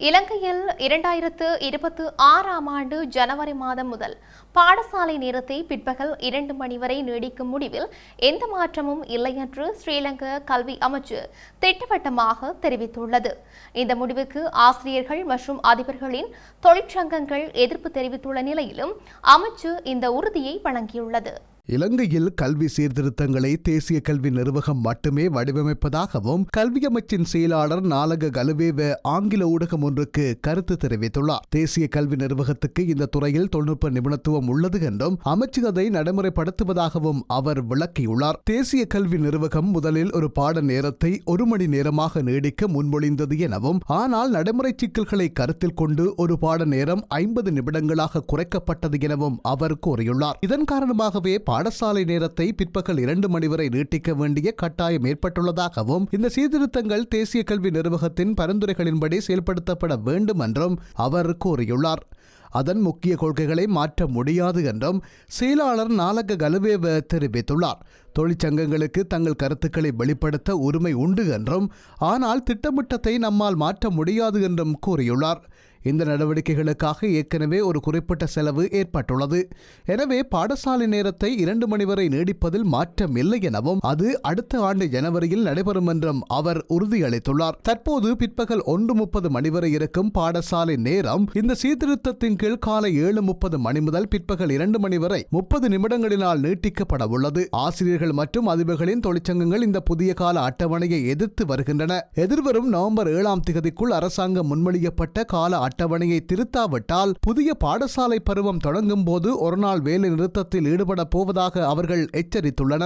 இலங்கையில் இரண்டாயிரத்து இருபத்து ஆறாம் ஆண்டு ஜனவரி மாதம் முதல் பாடசாலை நேரத்தை பிற்பகல் இரண்டு மணி வரை நீடிக்கும் முடிவில் எந்த மாற்றமும் இல்லை என்று ஸ்ரீலங்கா கல்வி அமைச்சு திட்டவட்டமாக தெரிவித்துள்ளது. இந்த முடிவுக்கு ஆசிரியர்கள் மற்றும் அதிபர்களின் தொழிற்சங்கங்கள் எதிர்ப்பு தெரிவித்துள்ள நிலையிலும் அமைச்சு இந்த உறுதியை வழங்கியுள்ளது. இலங்கையில் கல்வி சீர்திருத்தங்களை தேசிய கல்வி நிர்வாகம் மட்டுமே வடிவமைப்பதாகவும் கல்வி அமைச்சின் செயலாளர் நாலக கலுவேவ ஆங்கில ஊடகம் ஒன்றுக்கு கருத்து தெரிவித்துள்ளார். தேசிய கல்வி நிர்வாகத்துக்கு இந்த துறையில் தொழில்நுட்ப நிபுணத்துவம் உள்ளது என்றும் அமைச்சு அதை நடைமுறைப்படுத்துவதாகவும் அவர் விளக்கியுள்ளார். தேசிய கல்வி நிர்வாகம் முதலில் ஒரு பாட நேரத்தை ஒரு மணி நேரமாக நீடிக்க முன்மொழிந்தது எனவும் ஆனால் நடைமுறை சிக்கல்களை கருத்தில் கொண்டு ஒரு பாட நேரம் ஐம்பது நிமிடங்களாக குறைக்கப்பட்டது எனவும் அவர் கூறியுள்ளார். இதன் காரணமாகவே பாடசாலை நேரத்தை பிற்பகல் இரண்டு மணி வரை நீட்டிக்க வேண்டிய கட்டாயம் ஏற்பட்டுள்ளதாகவும் இந்த சீர்திருத்தங்கள் தேசிய கல்வி நிர்வாகத்தின் பரிந்துரைகளின்படி செயல்படுத்தப்பட வேண்டும் என்றும் அவர் கூறியுள்ளார். அதன் முக்கிய கொள்கைகளை மாற்ற முடியாது என்றும் செயலாளர் நாலக கலுவேவ தெரிவித்துள்ளார். தொழிற்சங்கங்களுக்கு தங்கள் கருத்துக்களை வெளிப்படுத்த உரிமை உண்டு என்றும் ஆனால் திட்டமிட்டத்தை நம்மால் மாற்ற முடியாது என்றும் கூறியுள்ளார். இந்த நடவடிக்கைகளுக்காக ஏற்கனவே ஒரு குறிப்பிட்ட செலவு ஏற்பட்டுள்ளது. எனவே பாடசாலை நேரத்தை இரண்டு மணி வரை நீடிப்பதில் மாற்றம் இல்லை எனவும் அது அடுத்த ஆண்டு ஜனவரியில் நடைபெறும் என்றும் அவர் உறுதியளித்துள்ளார். தற்போது பிற்பகல் ஒன்று முப்பது மணி வரை இருக்கும் பாடசாலை நேரம் இந்த சீர்திருத்தத்தின் கீழ் காலை ஏழு முப்பது மணி முதல் பிற்பகல் இரண்டு மணி வரை முப்பது நிமிடங்களினால் நீட்டிக்கப்பட உள்ளது. ஆசிரியர்கள் மற்றும் அதிபர்களின் தொழிற்சங்கங்கள் இந்த புதிய கால அட்டவணையை எதிர்த்து வருகின்றன. எதிர்வரும் நவம்பர் ஏழாம் திகதிக்குள் அரசாங்கம் முன்மொழியப்பட்ட கால அட்டவணையை திருத்தாவிட்டால் புதிய பாடசாலை பருவம் தொடங்கும் போது ஒருநாள் வேலை நிறுத்தத்தில் ஈடுபட போவதாக அவர்கள் எச்சரித்துள்ளனர்.